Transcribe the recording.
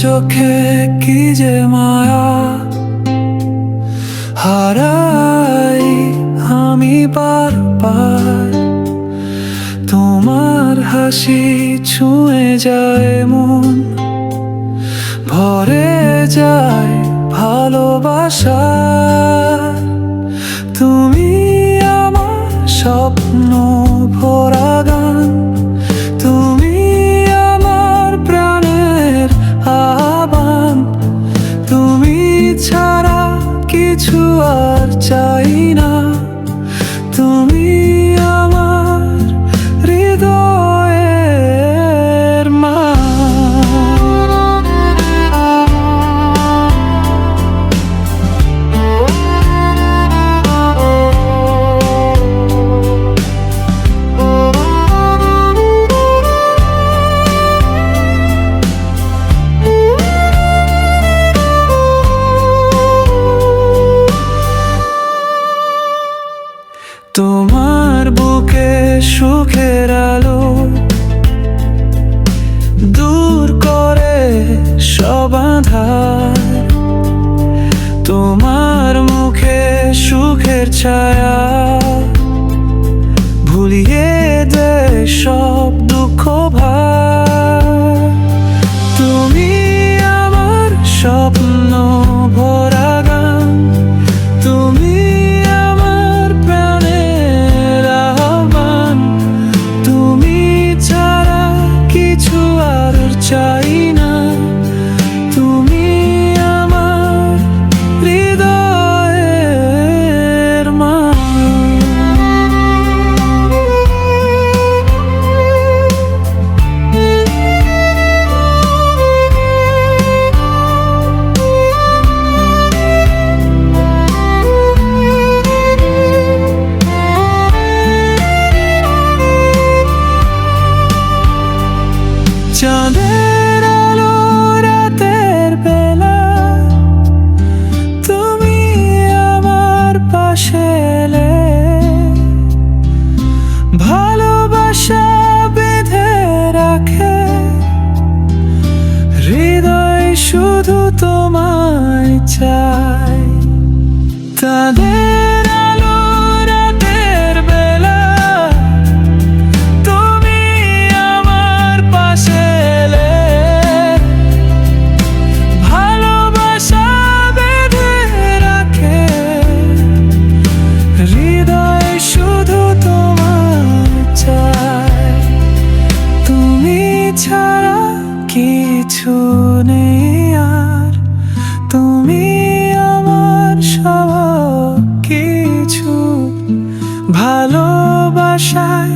চোখে কি যে মায়া হারাই হাসি ছুঁয়ে যায় মন। ভরে যায় ভালোবাসা। তুমি আমার স্বপ্ন ভরা গান। তুমি আমার প্রাণের আহ্বান। তুমি ছাড়া কিছু আর চাই না। আঁধার তোমার মুখে সুখের ছায়া। চাঁদের আলো রাতের বেলা, তুমি আমার পাশে এলে। ভালোবাসা বেঁধে রাখে, হৃদয় শুধু তোমায় চাই কিছু নেই আর তুমি আমার সব কিছু ভালোবাসায়